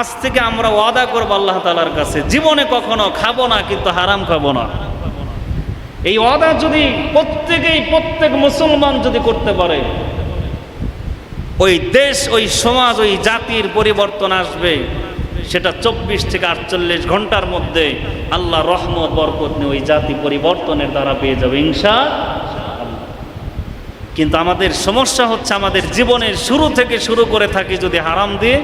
আজ থেকে আমরা ওয়াদা করব আল্লাহ তালার কাছে, জীবনে কখনো খাব না, কিন্তু হারাম খাব না। এই ওয়াদা যদি প্রত্যেকেই, প্রত্যেক মুসলমান যদি করতে পারে, ওই দেশ, ওই সমাজ, ওই জাতির পরিবর্তন আসবে, সেটা চব্বিশ থেকে আটচল্লিশ ঘণ্টার মধ্যে আল্লাহ রহমত, বরকত নিয়ে ওই জাতি পরিবর্তনের দ্বারা পেয়ে যাবে ইনশা কিন্তু আমাদের সমস্যা হচ্ছে, আমাদের জীবনের শুরু থেকে শুরু করে থাকি যদি হারাম দিয়ে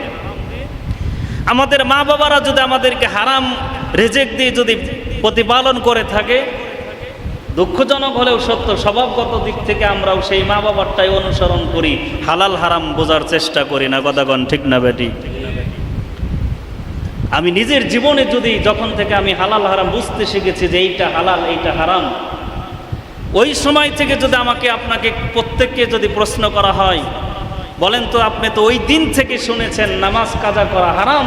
আমাদের মা বাবারা যদি আমাদেরকে হারাম রেজেক দিয়ে যদি প্রতিপালন করে থাকে, দুঃখজনক হলেও সত্য, স্বভাবগত দিক থেকে আমরাও সেই মা বাবারটাই অনুসরণ করি, হালাল হারাম বোঝার চেষ্টা করি না কথাগণ ঠিক না বেটি? আমি নিজের জীবনে যদি যখন থেকে আমি হালাল হারাম বুঝতে শিখেছি যে এইটা হালাল, এইটা হারাম, ওই সময় থেকে যদি আমাকে, আপনাকে প্রত্যেককে যদি প্রশ্ন করা হয় বলেন তো, আপনি তো ওই দিন থেকে শুনেছেন নামাজ কাজা করা হারাম।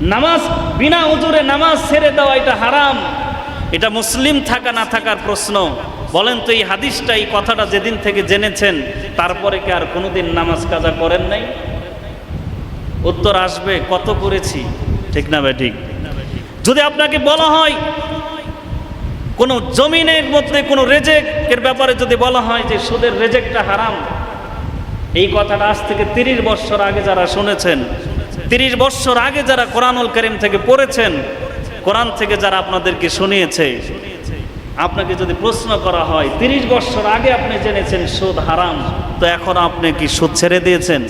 নামাজ, বিনা উজুরে নামাজ ছেড়ে দেওয়া এটা হারাম। এটা মুসলিম থাকা না থাকার প্রশ্ন। বলেন তো, এই হাদিসটা, এই কথাটা যেদিন থেকে জেনেছেন, তারপরে কি আর কোনোদিন নামাজ কাজা করেন নাই? উত্তর আসবে, কত করেছি? ঠিক না ভাই, ঠিক? যদি আপনাকে বলা হয়, কোনো জমিনের মধ্যে কোনো রেজেকের ব্যাপারে যদি বলা হয় যে সুদের রেজেকটা হারাম এই কথাটা আজ থেকে তিরিশ বছর আগে যারা শুনেছেন, তিরিশ বছর আগে যারা কোরআনুল করিম থেকে পড়েছেন, কোরআন থেকে যারা আপনাদেরকে শুনিয়েছে, আপনাকে যদি প্রশ্ন করা হয়, তিরিশ বছর আগে আপনি জেনেছেন সুদ হারাম, তো এখন আপনি কি সুদ ছেড়ে দিয়েছেন?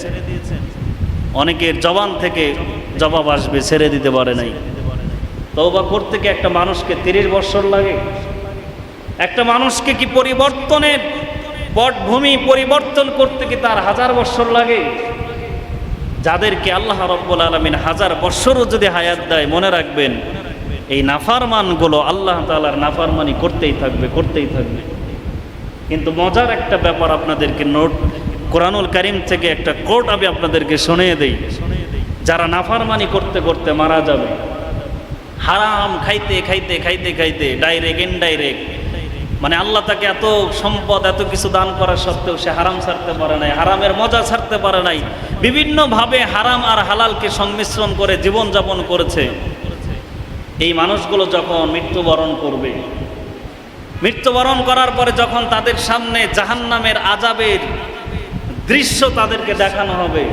অনেকের জবান থেকে জবাব আসবে, ছেড়ে দিতে পারে নাই। তৌবা করতে কি একটা মানুষকে তিরিশ বছর লাগে? একটা মানুষকে কি পরিবর্তনের পটভূমি পরিবর্তন করতে কি তার হাজার বছর লাগে? যাদেরকে আল্লাহ রব্বুল আলমিন হাজার বছরও যদি হায়াত দেয়, মনে রাখবেন, এই নাফারমানগুলো আল্লাহ তালার নাফারমানি করতেই থাকবে করতেই থাকবে। কিন্তু মজার একটা ব্যাপার আপনাদেরকে নোট, কোরআনুল করিম থেকে একটা কোট আমি আপনাদেরকে শুনিয়ে দেই। যারা নাফারমানি করতে করতে মারা যাবে, হারাম খাইতে খাইতে খাইতে খাইতে, ডাইরেক্ট ইনডাইরেক্ট মানে আল্লাহ তাকে এত সম্পদ, এত কিছু দান করার সত্ত্বেও সে হারাম ছাড়তে পারে নাই, হারামের মজা ছাড়তে পারে নাই। বিভিন্নভাবে হারাম আর হালালকে সংমিশ্রণ করে জীবনযাপন করেছে। এই মানুষগুলো যখন মৃত্যুবরণ করবে, মৃত্যুবরণ করার পরে যখন তাদের সামনে জাহান্নামের আজাবের দৃশ্য তাদেরকে দেখানো হবে,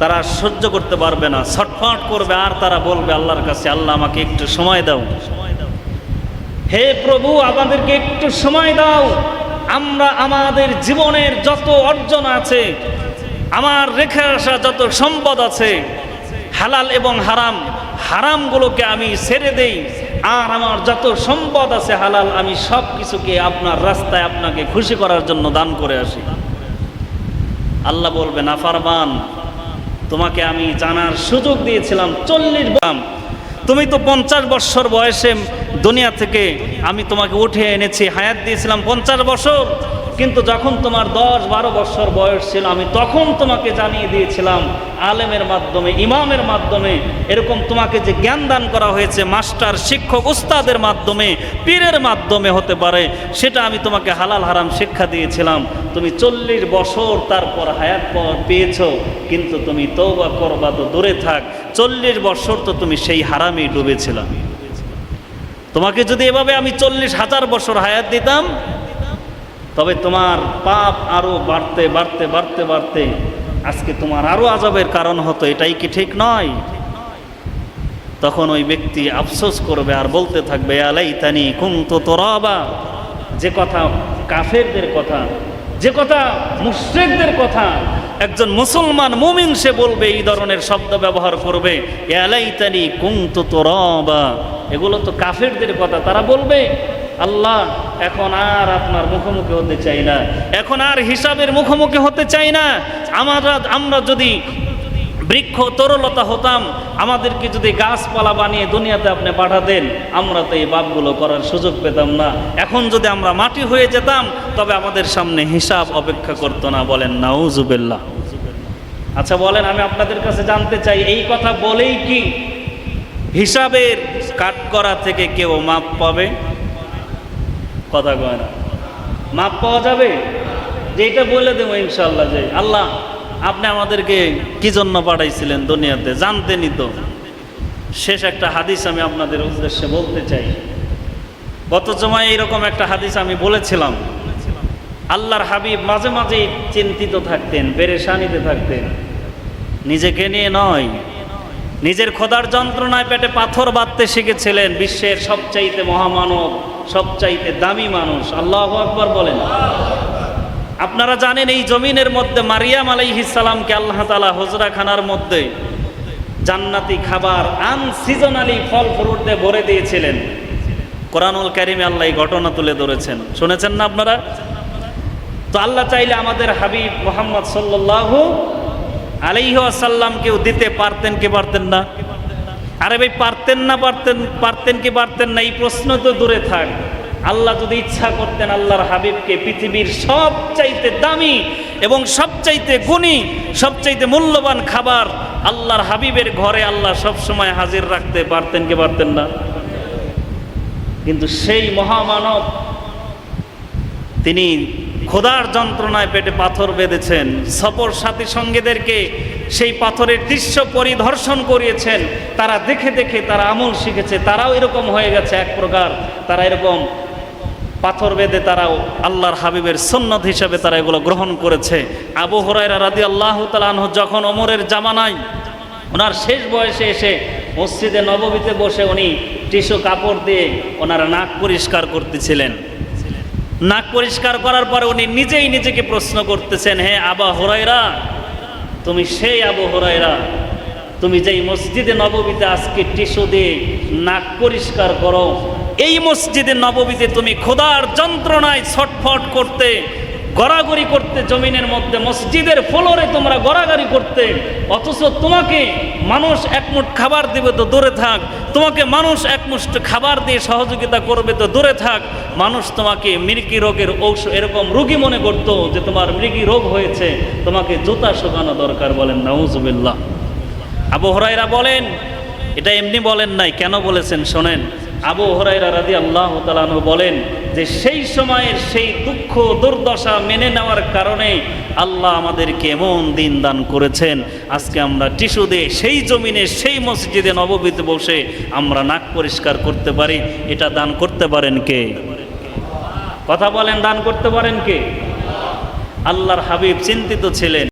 তারা সহ্য করতে পারবে না, ছটফট করবে আর তারা বলবে, আল্লাহর কাছে আল্লাহ আমাকে একটু সময় দাও। হে প্রভু, আমাদেরকে একটু সময় দাও। আমরা আমাদের জীবনের যত অর্জন আছে, আমার রেখে আসা যত সম্পদ আছে, হালাল এবং হারাম, হারামগুলোকে আমি ছেড়ে দেই। আর আমার যত সম্পদ আছে হালাল, আমি সব কিছুকে আপনার রাস্তায় আপনাকে খুশি করার জন্য দান করে আসি। আল্লাহ বলবে নাফারবান তোমাকে আমি জানার সুযোগ দিয়েছিলাম চল্লিশ বাম তুমি তো পঞ্চাশ বৎসর বয়সে দুনিয়া থেকে আমি তোমাকে উঠে এনেছি, হায়াত দিয়েছিলাম পঞ্চাশ বছর। কিন্তু যখন তোমার দশ বারো বছর বয়স ছিল, আমি তখন তোমাকে জানিয়ে দিয়েছিলাম, আলেমের মাধ্যমে, ইমামের মাধ্যমে, এরকম তোমাকে যে জ্ঞান দান করা হয়েছে, মাস্টার, শিক্ষক, উস্তাদের মাধ্যমে, পীরের মাধ্যমে হতে পারে, সেটা আমি তোমাকে হালাল হারাম শিক্ষা দিয়েছিলাম। তুমি চল্লিশ বছর তারপর হায়াত পেয়েছ, কিন্তু তুমি তৌবা করবা তো দূরে থাক, চল্লিশ বছর তো তুমি সেই হারামেই ডুবেছিলাম তোমাকে যদি এভাবে আমি চল্লিশ হাজার বছর হায়াত দিতাম তবে তোমার পাপ আরও বাড়তে বাড়তে বাড়তে বাড়তে আজকে তোমার আরও আজবের কারণ হতো, এটাই কি ঠিক নয়? তখন ওই ব্যক্তি আফসোস করবে আর বলতে থাকবে আলাই তানি কুম তো তোরাবা। যে কথা কাফেরদের কথা, যে কথা মুশ্রেকদের কথা, একজন মুসলমান মুমিন সে বলবে, এই ধরনের শব্দ ব্যবহার করবে এলাই তানি কুম তো তোরাবা। এগুলো তো কাফেরদের কথা, তারা বলবে, আল্লাহ এখন আর আপনার মুখোমুখি হতে চাই না। এখন আর হিসাবের মুখোমুখি হতে চাই না। আমরা আমরা যদি বৃক্ষ তরলতা হতাম, আমাদেরকে যদি গাছপালা বানিয়ে দুনিয়াতে আপনি পাঠাতেন, আমরা তো এই বাপগুলো করার সুযোগ পেতাম না। এখন যদি আমরা মাটি হয়ে যেতাম, তবে আমাদের সামনে হিসাব অপেক্ষা করতো না, বলেন নাউজুবিল্লাহ। আচ্ছা বলেন, আমি আপনাদের কাছে জানতে চাই, এই কথা বলেই কি হিসাবের কাট করা থেকে কেউ মাপ পাবে? কথা কয় না। মাপ পাওয়া যাবে? যে এটা বলে দেবো ইনশাল্লাহ যে, আল্লাহ, আপনি আমাদেরকে কি জন্য পাঠাইছিলেন দুনিয়াতে? জানতেনই তো। শেষ একটা হাদিস আমি আপনাদের উদ্দেশ্যে বলতে চাই। গত জমায় এইরকম একটা হাদিস আমি বলেছিলাম। আল্লাহর হাবিব মাঝে মাঝে চিন্তিত থাকতেন, পেরেশানিতে থাকতেন। নিজেকে নিয়ে নয়, নিজের খোদার যন্ত্রণায় পেটে পাথর বাঁধতে শিখেছিলেন বিশ্বের সবচাইতে মহামানব সবচাইতে দামি মানুষ। আল্লাহ আকবর বলেন। আপনারা জানেন এই জমিনের মধ্যে মারিয়াম আলাইহিসালামকে আল্লাহ তালা হজরাখানার মধ্যে জান্নাতি খাবার আনসিজনালি ফল ফ্রুট দিয়ে ভরে দিয়েছিলেন। কোরআনুল কারিমে আল্লাহ এই ঘটনা তুলে ধরেছেন। শুনেছেন না আপনারা? তো আল্লাহ চাইলে আমাদের হাবিব মোহাম্মদ সাল্লাল্লাহু আলাইহি আসাল্লামকেও দিতে পারতেন কি পারতেন না? আরে ভাই, পারতেন না, পারতেন পারতেন কি পারতেন না? এই প্রশ্ন তো দূরে থাক। আল্লাহ যদি ইচ্ছা করতেন, আল্লাহর হাবিবকে পৃথিবীর সবচাইতে দামি এবং সবচাইতে গুণী, সবচাইতে মূল্যবান খাবার আল্লাহর হাবিবের ঘরে আল্লাহ সব সময় হাজির রাখতে পারতেন কি পারতেন না? কিন্তু সেই মহামানব, তিনি খোদার যন্ত্রণায় পেটে পাথর বেঁধেছেন। সফর সাথী সঙ্গীদেরকে সেই পাথরের দৃশ্য পরিদর্শন করিয়েছেন। তারা দেখে দেখে তারা আমল শিখেছে। তারাও এরকম হয়ে গেছে এক প্রকার। তারা এরকম পাথর বেঁধে তারাও আল্লাহর হাবিবের সন্ন্যত হিসাবে তারা এগুলো গ্রহণ করেছে। আবু হরাইরা রাদি আল্লাহ তালাহ যখন অমরের জামানায় ওনার শেষ বয়সে এসে মসজিদে নবমীতে বসে উনি টিস্যু কাপড় দিয়ে ওনার নাক পরিষ্কার করতেছিলেন। নাক পরিষ্কার করার পরে উনি নিজেই নিজেকে প্রশ্ন করতেছেন, হে আবা হরাইরা তুমি সেই আবু হরাইরা তুমি যেই মসজিদে নববীতে আজকে টিসু দিয়ে নাক পরিষ্কার করো, এই মসজিদে নববীতে তুমি খোদার যন্ত্রণায় ছটফট করতে গড়াগড়ি করতে জমিনের মধ্যে, মসজিদের ফ্লোরে তোমরা গড়াগড়ি করতে, অথচ তোমাকে মানুষ একমুঠ খাবার দিবে তো দূরে থাক, তোমাকে মানুষ একমুষ্ট খাবার দিয়ে সহযোগিতা করবে তো দূরে থাক, মানুষ তোমাকে মৃগি রোগের ঔষধ, এরকম রোগী মনে করতো যে তোমার মৃগি রোগ হয়েছে, তোমাকে জুতা শোকানো দরকার বলেন নাউজুবিল্লাহ। আবু হরাইরা বলেন, এটা এমনি বলেন নাই, কেন বলেছেন শোনেন? আবু হরাইরা রাদি আল্লাহ তালানু বলেন যে সেই সময়ের সেই দুঃখ দুর্দশা মেনে নেওয়ার কারণে আল্লাহ আমাদেরকে এমন দিন দান করেছেন। আজকে আমরা টিস্যু দিয়ে সেই জমিনে সেই মসজিদে নববীতে বসে আমরা নাক পরিষ্কার করতে পারি। এটা দান করতে পারেন কে? কথা বলেন, দান করতে পারেন কে? আল্লাহর হাবিব চিন্তিত ছিলেন।